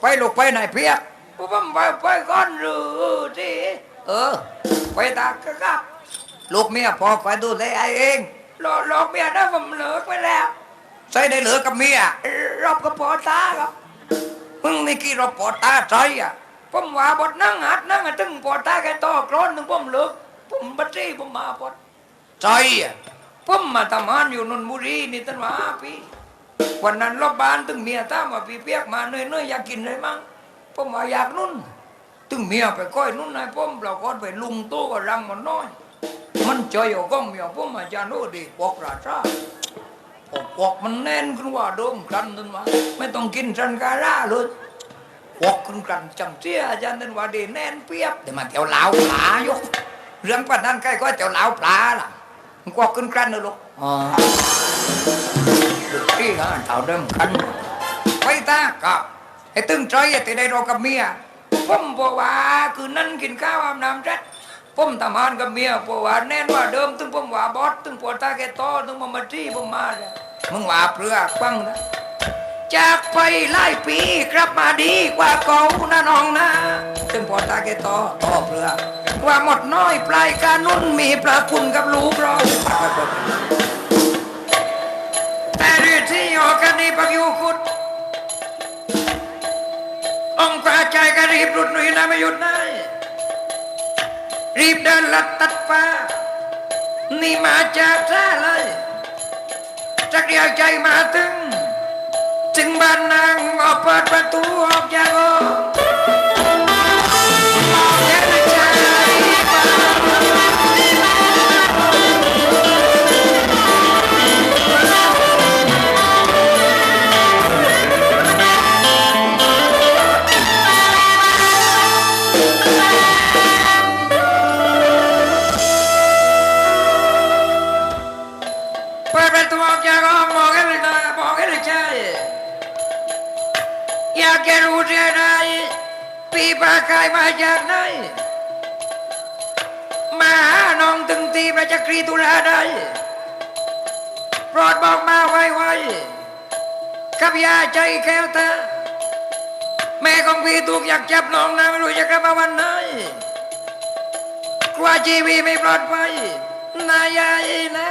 ไปลูกไปไหนเพียกผมไปไปก่อนหรือที่เออ ไปตากครับ ลูกเมียพอไปดูแลไอ้เองรอรอเมียนะผมเลิกไปแล้วใส่ได้เหลือกับเมียรอบกับพอตาครับมึงนี่กี่รอบพอตาใส่อะผมว่าบดนั่งหัดนั่งอะตึงพอตาแกต่อกรอนถึงผมเลิกผมบัตรีผมมาพอดใส่ผมมาทำงานอยู่นนบุรีนี่ตั้งมาห้าปี วันนั้นรอบบ้านตึงเมียตามมาพี่เปียกมาเนื่อยๆอยากกินอะไรมั่งผมว่าอยากนุ่น ตึงเมียไปก้อยนุ่นนายผมเราก็ไปลุงโตกับรังมันน้อย มันจอยก้องเมียผมอาจารย์โอ้ดีปอกราชาปอกปอกมันแน่นขึ้นว่าโดมกันนั่นวะไม่ต้องกินสันการ่าเลยปอกขึ้นกันจำเสียอาจารย์นั่นว่าดีแน่นเปียบเดี๋ยวมาเที่ยวลาวปลายู่เรื่องปันนั้นใกล้ก็เที่ยวลาวปลาล่ะมันกอกขึ้นกันนะลูกอ๋อ được cái hả thảo đâm khăn quay ta cả ไอ้ตึงใจไอ้ได้รอกับเมียผมบอกว่าคือนั่นกินข้าวอาบน้ำจัดผมทำงานกับเมียบอกว่าแน่นว่าเดิมตึงผมว่าบอสตึงปวดตาแกโตตึงมามาจี้ผมมาเลยมึงว่าเปลือกฟังนะจากไปหลายปีกลับมาดีกว่าเก่านะน้องนะตึงปวดตาแกโตโตเปลือกว่าหมดน้อยปลายการนุ่นมีประคุณกับลูกเรา แต่เรื่องที่ออกกันนี้ปักอยู่คุดองค์กระจกันรีบหลุดหนุยนะไม่หยุดได้รีบเดินลัดตัดฟ้านี่มาจากท่าเลยจักเดียวใจมาถึงถึงบ้านนางออกเปิดประตูออกจากโอง จะรู้เสียไหนปีปากกายมาจากไหนมาหาน้องตึงตีมาจากรีตุลาได้โปรดบอกมาไวๆกับยาใจแก้วตาแม่ของพี่ถูกอยากจับน้องนะไม่รู้จะกลับมาวันไหนกลัวชีวิตไม่ปลอดภัยนายายนะ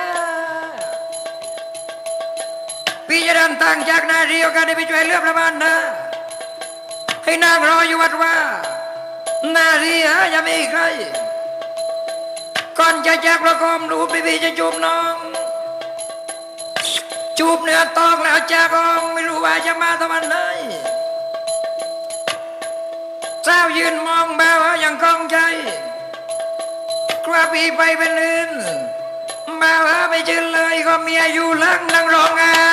พี่จะเดินทางจากนาเรียวกันได้ไปช่วยเรือประมาณนะ ให้นางรออยู่วัดว่านาเรียยังไม่มีใคร ก่อนจะจากประคมรูปพี่จะจูบน้อง จูบเนื้อตอกแล้วจากองไม่รู้ว่าจะมาตะวันไหนเจ้ายืนมองแบวอย่างกองใจกลัวพี่ไปเป็นลื่นมาหาไม่เจอเลยก็เมียอยู่หลังนั่งร้องไห้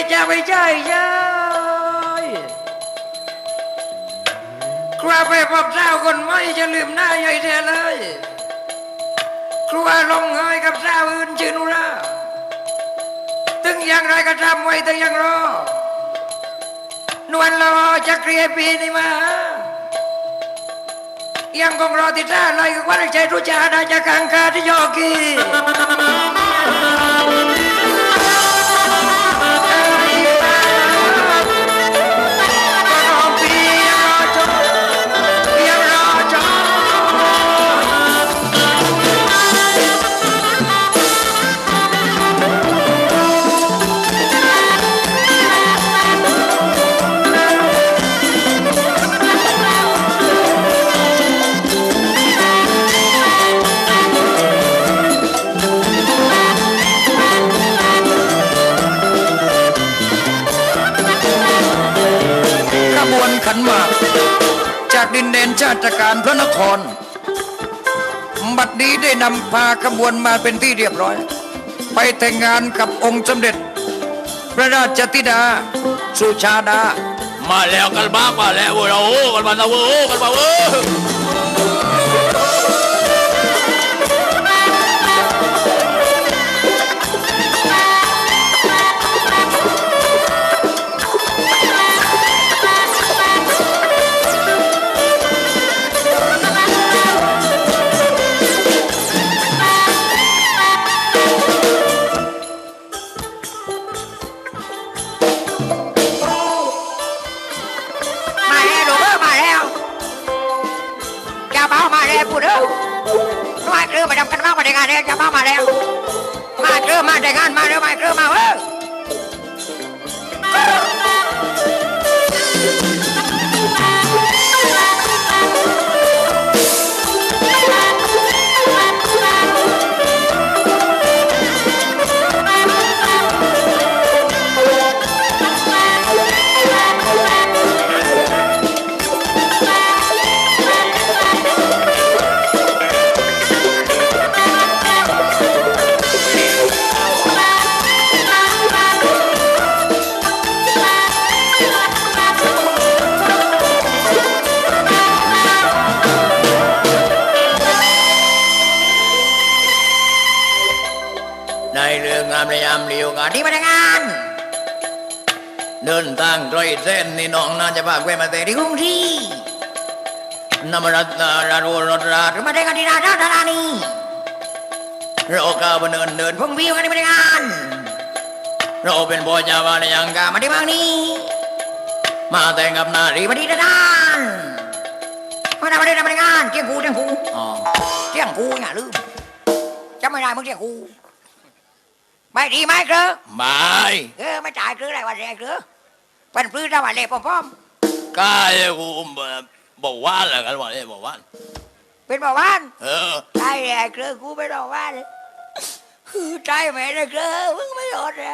ปลามาพี่จะไม่ใจใจครัวไปพบเจ้าคนไม่จะลืมหน้าใหญ่แท้เลย ครัวลงเอยกับเจ้าอื่นชื่อนุราถึงอย่างไรก็ทำไว้ถึงยังรอนวลรอจะเคลียปีนี้มา ยังคงรอที่ท่าลอยกับวันใจรู้จาดาจะกังคาที่ยอกี ขันมาก จากดินแดนชาติการพระนคร บัดนี้ได้นำพาขบวนมาเป็นที่เรียบร้อย ไปแต่งงานกับองค์สมเด็จ พระราชธิดา สุชาดา มาแล้วกันบ้างมาแล้วเว้ยเราโอ้กันมาแล้วเว้ยโอ้กันมาเว้ จะมามาแล้ว มาเจอมาแต่งานมาแล้วมาเจอมาามเลียวกันนี่มาแต่งงาน เดินทางไกลเส้นนี่น้องน่าจะพาแกมาแต่ที่ที่กรุงที่นำรัตนาราโรรถราหรือมาแต่งงานที่ราชธานีเราก้าวเดินเดินพงวิวกันที่มาแต่งงาน เราเป็นพ่อจาวานยังกามาที่บางนี้ มาแต่งกับนารีมาที่ดานมาทำอะไรทำอะไรงานเที่ยงกูเที่ยงกูอ๋อเที่ยงกูอย่าลืมจำไม่ได้มึงเที่ยงกู ไม่ดีไหมเกลือไม่เออไม่จ่ายเกลืออะไรวันแรกเกลือเป็นพื้นถ้าวันเล็บป้อมกายกูบอกว่าอะไรกันวะเนี่ยบอกว่าๆเป็นบ่าวบ้านเออใช่ไอ้เกลือกูไม่บอกว่าเลยคือใจแม่เลยเกลือมึงไม่รอดเลย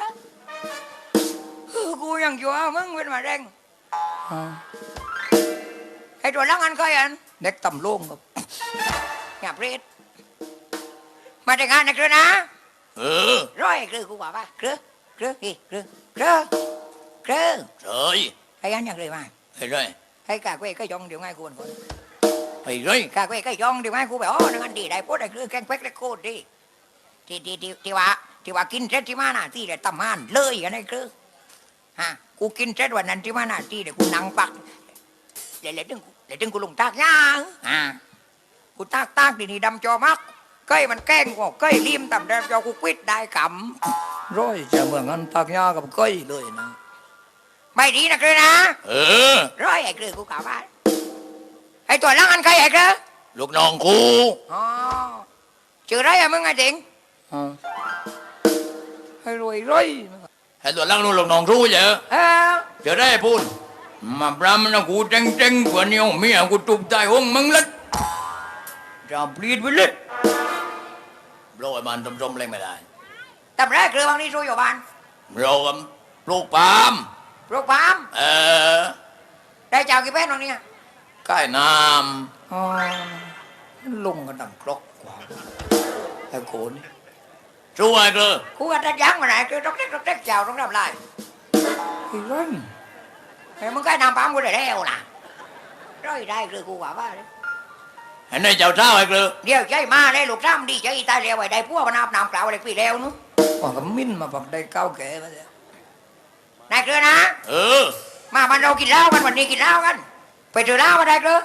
คือกูยังชัวร์มึงเป็นมาแดงไอ้ตัวลังอันก็ยันเด็กต่ำลงครับอย่าเปรตมาแต่งงานนะเกลือนะ เออร้อยเกลือกูบอกว่าเกลือเกลืออีเกลือเกลือเกลือเฮ้ยไอ้ยันยังเลยมาไอ้ไรไอ้กาเก้ก็ยองเดี๋ยวง่ายกูคนไอ้ไรกาเก้ก็ยองเดี๋ยวง่ายกูแบบอ๋อนั่นอันดีได้พูดได้เกลือแกงเป๊กได้โคตรดีที่ที่ที่ที่ว่าที่ว่ากินเสร็จที่มาหน้าที่เดี๋ยวตำมานเลยกันไอ้เกลือฮะกูกินเสร็จวันนั้นที่มาหน้าที่เดี๋ยวกูนั่งปักเดี๋ยวเดี๋ยวถึงกูเดี๋ยวถึงกูลงตากย่างอ่ากูตากตากดีนี่ดำจอมัก เก้ยมันแกล้งกูเก้ยริมต่ำดำจอกูควิดได้กำร้อยจะเมืองนั้นตากย่ากับเก้ยเลยนะไม่ดีนะเกลือนะ เออ ร้อยไอ้เกลือกูกล่าวว่าไอ้ตัวลังอันใครไอ้เกลือลูกน้องกูอ๋อชื่อไรอะมึงไอ้เจ๋งให้รวยรวยไอ้ตัวลังนู่นลูกน้องรู้เยอะเออเจอได้พูดมาปรามนะกูเจ๊งเจ๊งกว่านี้เมียกูตุบใจห้องมึงเล็ดจะปลีดไปเล็ด โรยมันตมๆเลยไม่ได้ทำไรเกลือบางนี่ช่วยอยู่บ้านเรากับปลูกปาล์มปลูกปาล์มเออ ได้เจ้ากี่แป้นตรงนี้ใกล้น้อ๋อลงกันดังครกกว่าไอ้โขนำช่วยเกลือกูกันจะยั้งมาไหนคือต้องเด็กต้องเด็กเจ้าต้องทำไรไอ้ร้อยไอ้มึงใกล้นำปาล์มกูได้แล้วล่ะร้อยได้เกลือกูกว่าว่าเลย เห็นในเจ้าเท้าไอ้เกลือเดี๋ยวใจมาเลยลูกจ้ำดีใจตายแล้วไอ้ได้พวกมันอาบน้ำเปล่าอะไรปีแล้วนู้ว่าก็มิ้นมาปักได้เก้าแก่มาเลยนายเกลือนะ เออ มามันเรากินเหล้ากันวันนี้กินเหล้ากัน ไปเจอเหล้ามาได้เกลือ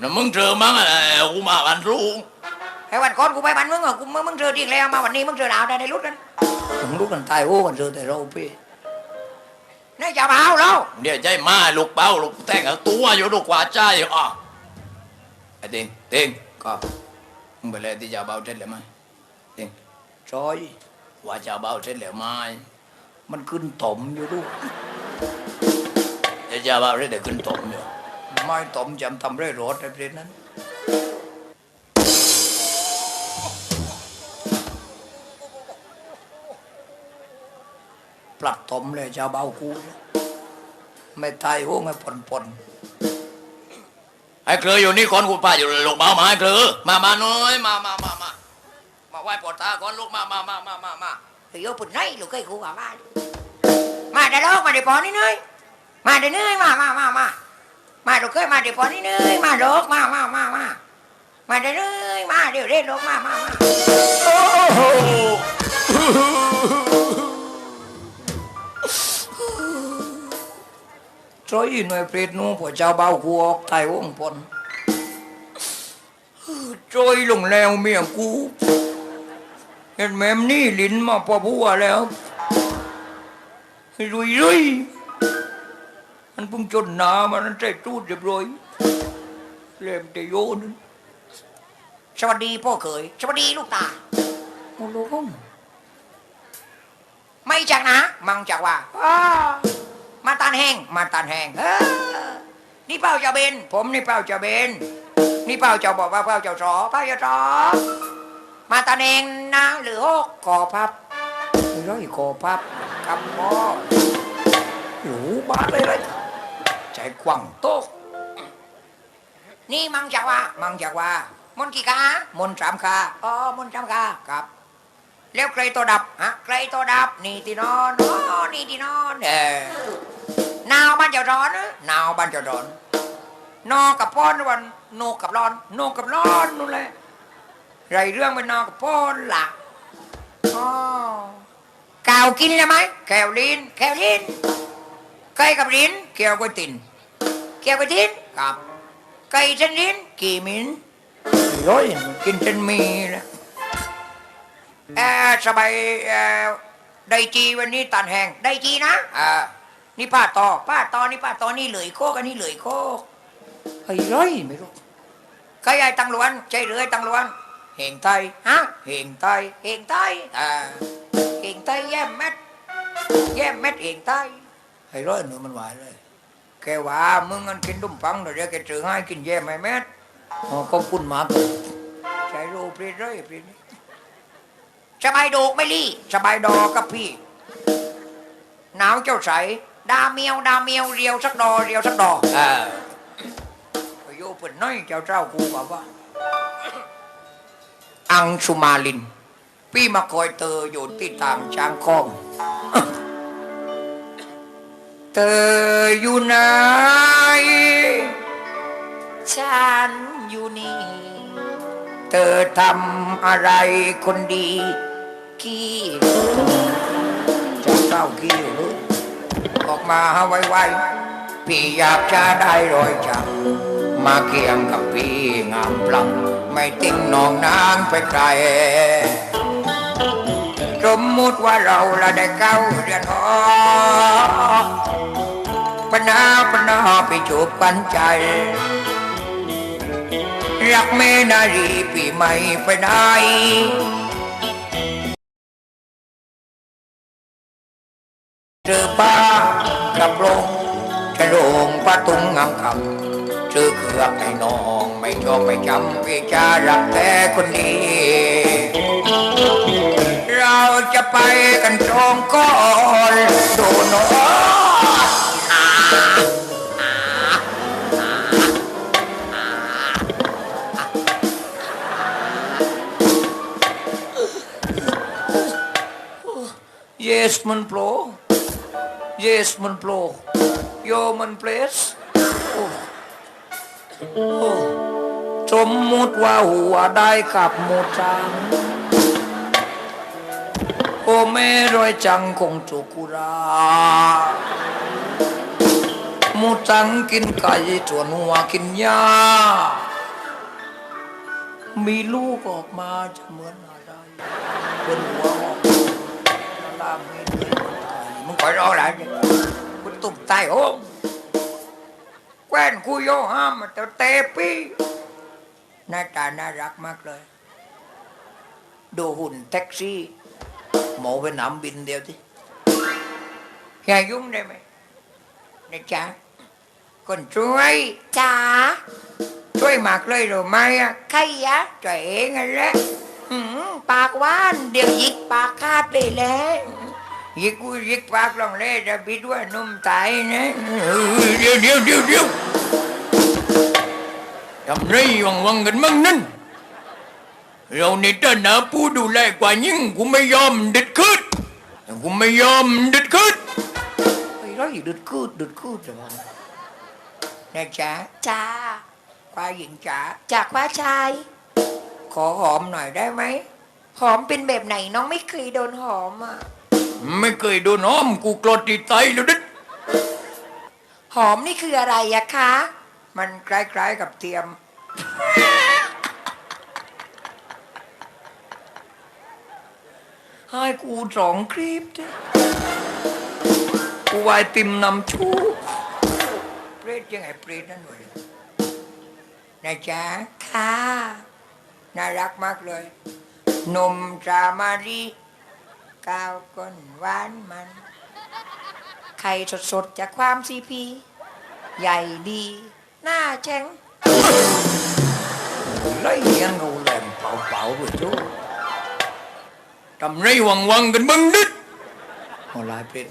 น่ะมึงเจอมั้งอะไรกูมากันรู้ไอ้วันก่อนกูไปบ้านมึงอะกูมึงมึงเจอจริงแล้วมาวันนี้มึงเจอเหล้าได้ในรุดกันมึงรุดกันตายโอ้กันเจอแต่เราพี่นี่จะมาเอาเราเดี๋ยวใจมาลูกเป้าลูกแต่งเอาตัวอยู่ลูกกว่าใจอะไอ้ เต็งเต็งก็มึงไปเลยที่จ้าเบาเสร็จแล้วไหมเต็งจอยว่าจ้าเบาเสร็จแล้วไหมมันขึ้นตมอยู่ลูกเดี๋ยเจ้าเบาเสร็จเดี๋ยขึ้นตมอยู่ไม่ตมจำทำไรรถในประเด็นนั้นปลัดตมเลยจะเบากูเนี่ยไม่ตายโอ้ไม่ปนปน ไอ้เคลืออยู่นี่ก่อนกูป้าอยู่ลูกเบามาไอ้เคลือมามาน้อยมามามามามาไหว้ปอดตาก่อนลูกมามามามามามาไปโยปุ่นไรลูกไอ้คูว่ามามาเดี๋ยวลูกมาเดี๋ยวปอนี่เนยมาเดี๋ยวเนยมามามามามาลูกเอ้ยมาเดี๋ยวปอนี่เนยมาลูกมามามามามาเดี๋ยวเนยมาเดี๋ยวเร่ลูกมามามา นแม่มนี่ลิ้นมาพอบัวแล้วให้รุยรุยมันเพุ่งจนหนามันใจตูดเรียบร้อยเล่มแต่โยนสวัสดีพ่อเขยสวัสดีลูกตาโอ้ลูกไม่จากนะ มังจากว่าอ้า มาตานแห้งมาตานแห้งเออนี่เป้าเจ้าเบนผมนี่เป้าเจ้าเบนนี่เป้าเจ้าบอกว่าเป้าเจ้าสอเป้าเจ้าสอมาตานแห้งนะหรือโอ้กอพับร้อยกอพับกับพ่อหรูบ้าเลยเลยใจกว้างโตกนี่มังจากว่า มังจากว่า มนกี่กามนสามคาอ๋อมนสามคาครับ แล้วใครตัวดับฮะใครตัวดับนี่ที่นอนอ๋อนี่ที่นอนเออหนาวบ้านจะร้อนหนาวบ้านจะร้อนนอกับป้อนวันโนกับร้อนโนกับร้อนนู่นแหละไรเรื่องไปนอกับป้อนล่ะอ๋อกาวกินเลยไหมแควลินแควลินไก่กับลิ้นเกี่ยวกับตินเกี่ยวกับตินครับไก่ชนิดกี่มินร้อยกินจนมีแล้ว สบายเออได้จีวันนี้ตันแหงได้จีนะอ่านี่ป้าตอป้าตอนี่ป้าตอนี่เหลยโคกอันนี้เหลยโคกไอ้ร้อยไม่รู้ใครไอ้ตังล้วนใจเหลือไอ้ตังล้วนเฮงไทยฮะเฮงไทยเฮงไทยอ่าเฮงไทยแย่มเม็ดแย่มเม็ดเฮงไทยไอ้ร้อยหนูมันหวานเลยแกว่ามึงงันกินดุมปังเดี๋ยวแกจือให้กินแย่ไหมแม่อ๋อก็คุณมากเลยใช้โรปรีดเลยปรีด สบายโดกไม่ลี่สบายดอกับพี่ หนาวเจ้าใสดาเมียวดาเมียวเรียวสักดอเรียวสักดอเออไปโยเปิดน้อยเจ้าเจ้ากูบอกว่า อังสุมาลิน พี่มาคอยเตออยู่ที่ตามช้างคอมเธออยู่ไหนฉันอยู่นี่ เธอทำอะไรคนดี กี้จะเศร้ากี้อยู่เลยออกมาไวๆพี่อยากจะได้รอยจับมาเคียงกับพี่งามพลังไม่ติ้งนองนางไปไกลสมมุติว่าเราละได้เก้าเดือนหอปนาปนาไปจูบกันใจ รักเมนารีปีใหม่ไปไหน เจอป้ากับโรงจะโรงป้าตุงงามคำเจอเกือกไอ้น้องไม่ชอบไม่จำพี่จะรักแต่คนดีเราจะไปกันตรงก่อนดูหนอเยสมันโปรเยสมันโปร โยมันเพลสโอ้โอ้สมมุติว่าหัวได้ขับหมูจางโอเมรอยจังคงจุกุรามูจังกินไก่ส่วนหัวกินหญ้ามีลูกออกมาจะเหมือนอะไรเป็นหัว คอยรออะไรเนี่ยกูตุ่มตายโอ้งแคว้นคุยโยห้ามแต่เตปีหน้าตาน่ารักมากเลย ดูหุ่นแท็กซี่ หมอไปหนำบินเดียวที่อย่ายุ่งได้ไหมนะจ๊ะคนช่วยจ๋าช่วยมากเลยหรือไม่อะใครอะตัวเองนั่นแหละหืมปากหว่านเดี๋ยวยิกปากคาดเลยแหล้ว ยิกกูยิกปากลองเล่จะบิดว่านุ่มตายนะเดี๋ยวเดี๋ยวเดี๋ยวเดี๋ยวทำไรวังวังๆกันมั่งนั่นเราในฐานะผู้ดูแลกว่ายิ่งกูไม่ยอมเด็ดขืดกูไม่ยอมเด็ดขืดไอ้ร้อยดึดคูดดึดคูดจะว่านะจ๊ะจ้าควายหญิงจ๋าจากว่าชาย ขอหอมหน่อยได้ไหมหอมเป็นแบบไหนน้องไม่เคยโดนหอมอะ ไม่เคยโดนอ้อมกูกลดติดใจแล้วดิหอมนี่คืออะไรอะคะ มันคล้ายๆกับเทียม ให้กูสองคลิปดิกูวายติมนำชูเปรตยังไงเปรตนั่นวะนะจ๊ะค่ะ น่ารักมากเลย นมจามารี ก้าวก้นหวานมัน ไข่สดๆ จากความซีพี ใหญ่ดี หน้าแข็งแล้วยังเอาแหลมเป่าๆไปทุกทำไรวังวังกันบึงดิดเอาลายเพชร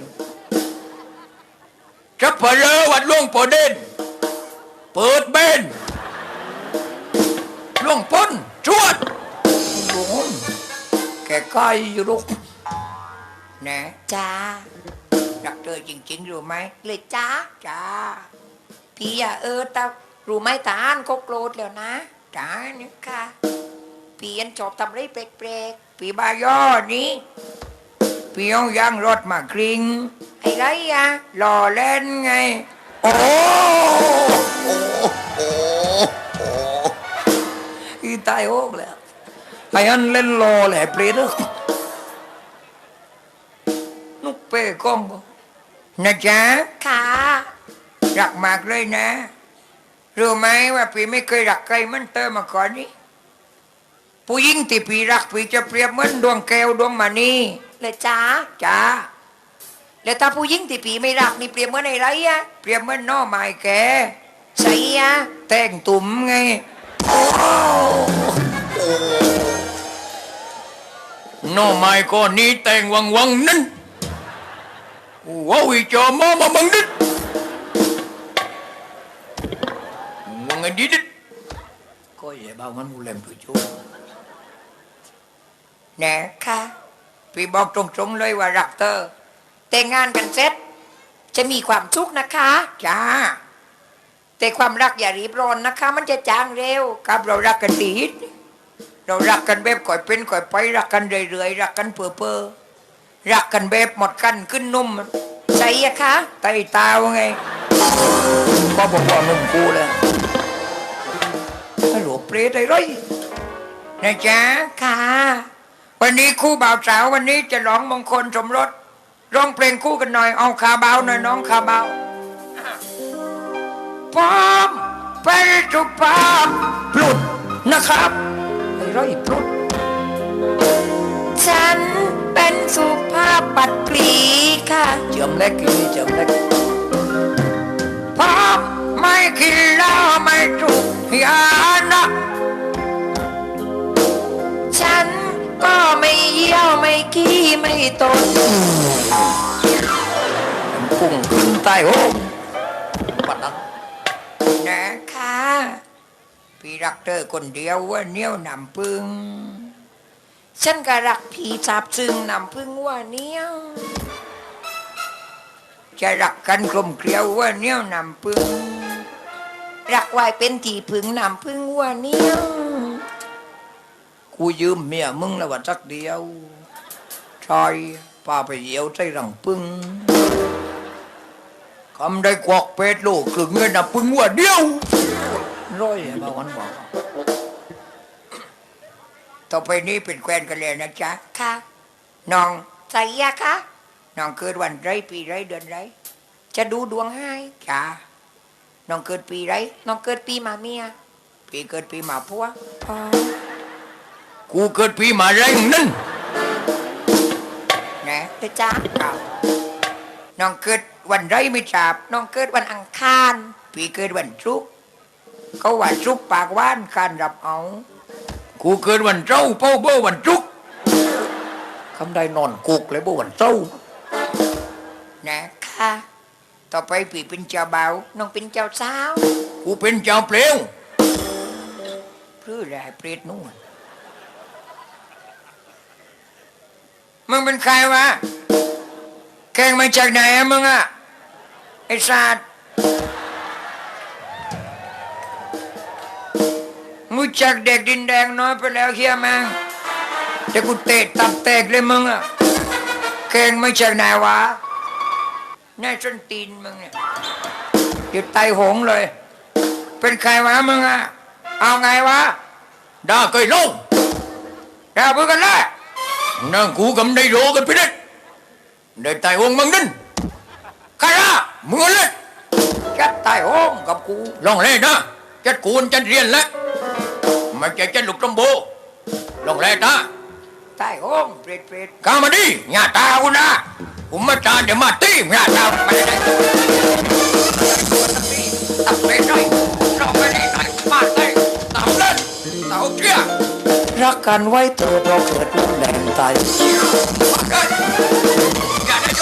จับเพลอวัดล่วงพอเด่นเปิดเบนล่วงพ้นชวดหลวงแก่ไกล้รุก นะจ้ารักเธอจริงๆรู้ไหมเลยจ้าจ้าพี่อย่าเออตารู้ไหมตาอันเขาโกรธแล้วนะจ้าเนี่ยค่ะพี่ยันชอบทำอะไรแปลกปีบายอนี้พี่เอายางรถมากริงๆไอ้ไรอะหล่อเล่นไง โอ้โอ้โอ้โอ้อีตายโอกแล้วไอ้อันเล่นรอแหละเปรต เอ้อนุกเป้กล้องบ่นะจ๊ะค่ะรักมากเลยนะ รู้ไหมว่าพี่ไม่เคยรักใครเหมันเตอมาก่อนนี้ผู้หญิงที่พี่รักพี่จะเปรียบเหมือนดวงแก้วดวงมณีเลยจ้าจ้าแล้วถ้าผู้หญิงที่พี่ไม่รักนี่เปรียบเหมือนไอ้ไรอะเปรียบเหมือนหน้อไม้แกใส่อะแต่งตุ่มไง Nó mai có ni tên hoàng hoàng ninh Wow ý cho mơ mà bưng đít Hoàng ấy đi đít Có vậy bao ngắn làm tụi chú แหน่ค่ะพี่บอกตรงๆเลยว่ารักเธอแต่งงานกันเสร็จจะมีความสุขนะคะ จ้า แต่ความรักอย่ารีบร้อนนะคะ มันจะจางเร็วครับเรารักกันดีเรารักกันแบบก่อยเป็นก่อยไปรักกันเรื่อยๆรักกันเปื่อเปื่อๆ รักกันแบบหมดกันขึ้นนุ่มใส่อะคะไตตาวไงก็บอกว่านุ่มกูเลยฮัลโหลเปรตไอ้ไรนะจ๊ะค่ะ วันนี้คู่บ่าวสาววันนี้จะร้องมงคลสมรสร้องเพลงคู่กันหน่อย เอาคาเบาหน่อยน้องคาเบาพร้อมเป็นสุภาพปลุดนะครับไอ้ไรปลุดฉันเป็นสุภาพ ปัดปรีค่ะเจิมเล็กอีนี่เจิมเล็กพร้อมไม่กินเหล้าไม่จุกยานะฉันก็ไม่เยี่ยวไม่ขี้ไม่ตดพุ่งขึ้นใต้ห้องปัดนั้นนะค่ะพี่รักเธอคนเดียวว่าเนี้ยวนำพึ่ง ฉันก็รักผีสาบซึ้งนำพึ่งว่าเนี้ยจะรักกันกลมเกลียวว่าเนี้ยนำพึ่งรักไว้เป็นที่พึ่งนำพึ่งว่าเนี้ยกูยืมเมียมึงแล้วว่าสักเดียวชอยพาไปเยี่ยวใส่รังพึ่งคำได้กวกเป็ดลูกคือเงินน่ะพึ่งว่าเดียวร้อยมาวันบอก ต่อไปนี้เป็นแควนกันเลยนะจ๊ะค่ะน้องใส่ยาคะน้องเกิดวันไรปีไรเดือนไรจะดูดวงให้จ้าน้องเกิดปีไรน้องเกิดปีหมาเมียปีเกิดปีหมาพัวอ๋อ Cô kết phí mà rành ninh นะเดี๋ยวจ้าครับน้องเกิดวันไรไม่ทราบน้องเกิดวันอังคาร ปีเกิดวันศุกร์เขาว่าศุกร์ปากหว่านการรับเอา Cô kết hoàn trâu bao bơ hoàn trúc คำใดนอนกุกเลยบ่วันเจ้านะค่ะต่อไปปีเป็นเจ้าบ่าวน้องเป็นเจ้าสาว Cô bên chào pleo พรื้อแหล่เปรตนู่นมึงเป็นใครวะแกงมาจากไหนอะมึงอะไอ้สัตว์ รู้จักเด็กดินแดงน้อยไปแล้วเคียแม่งเดี๋กูเตะตับแตกเลยมึงอะเก่งไม่จากไหนวะแน่จนตีนมึงเนี่ยหยุดไตหงเลย เป็นใครวะมึงอะเอาไงวะด่าเคยลงด่าเพื่กันละนั่งกูกำได้โลกันพินิษได้ไตหงมึงนั่นใครละมึงเล่นจัไตหงกับกูลองเล่นนะจักูนจะเรียนแล้ว ไม่ใจเจ็ดลูกตมโบลงแร่ตาใต้ห้องเปรตเปรตกามาดิหน้าตากูนะผมมาจานเดี๋ยวมาตีหน้าตาไม่ได้ตับเปรตได้เราไม่ได้ไหนมาได้ตามเล่นเต่าเกี้ยรักกันไว้เถิดเราเกิดรุ่นแรงตายมาเกินอย่าได้โย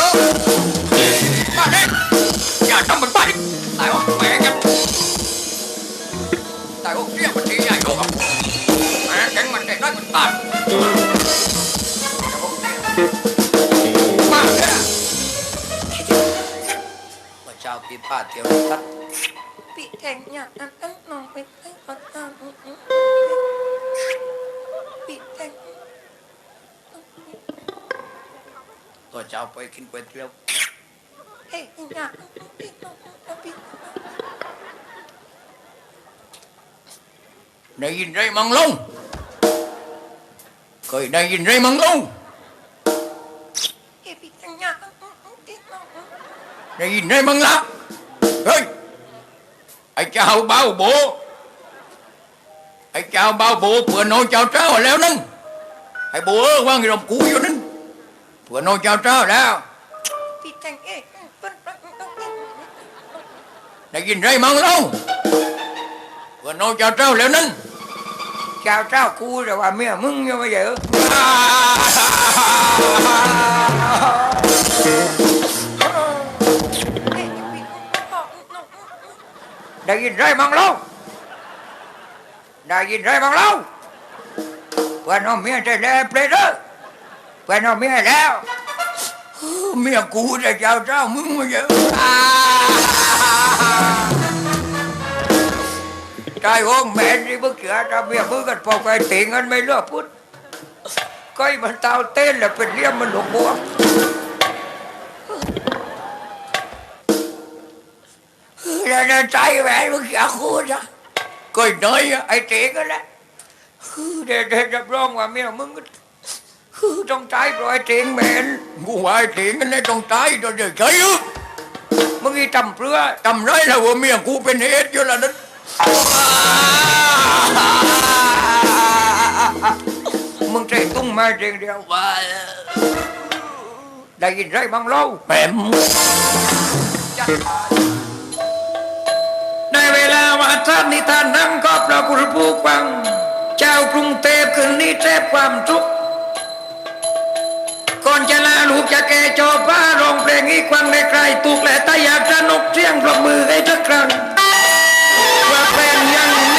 มาเด็อย่าทำมันไปตายว่าแหวงกันตายว่าเกี้ย มาเนี่ยพระเจ้าปีพาเที่ยวทัดปีแข่งเนี่ยนั่นนั่นน้องไปไอ้คน ได้ยินไรมังละเฮ้ยไอ้เจ้าเบาโบไอ้เจ้าเบาโบเผื่อน้องเจ้าเจ้าแล้วนั่นไอ้โบเได้ยินไรมังลงเผื่อน้องเจ้าเจ้าแล้วนั่นเจ้าเจ้ากูแต่ว่าเมียมึงยังไม่เยอะได้ยินไรมังเล่าได้ยินไรมังเล่าเพื่อนน้องเมียจะแล้วเปรตเด้อเพื่อนน้องเมียแล้วเมียกูแต่เจ้าเจ้ามึงมาเยอะตายห้องแม่นี่มึงเกี่ยทำเมียมึงกันพอไปตีเงินไม่เลือกพุทธก็ไอ้มันเตาเต้นแล้วเป็นเลี้ยมมันหลงบัวแล้วเนี่ยใจแหวนมึงอยากคูดอะก็ได้อะไอ้เต๋ก็แหละเด็ดเด็ดรับรองว่าเมียมึงก็ต้องใจปล่อยเต๋งแมนกูว่าไอ้ถึงกันได้ต้องตายตัวเดียวใช่หรือมึงอีจำเปลือจำไรแล้วว่าเมียกูเป็นเหตุอยู่แล้วนั้นมึงใจตุ้งมาเดียวเดียวว่าได้ยินไรบ้างเล่าแม่มใน เวลาว่าท่านนิทานนั่งก็ประกุรผู้ฟัง เจ้ากรุงเทพคืนนี้แทบความทุกข์ก่อนจะลาลูกจะแก่จอผ้าร้องเพลงอีกครั้งในใครตุกและตาอยากจะนกเที่ยงปรบมือให้สักครั้งว่าแฟนยังมี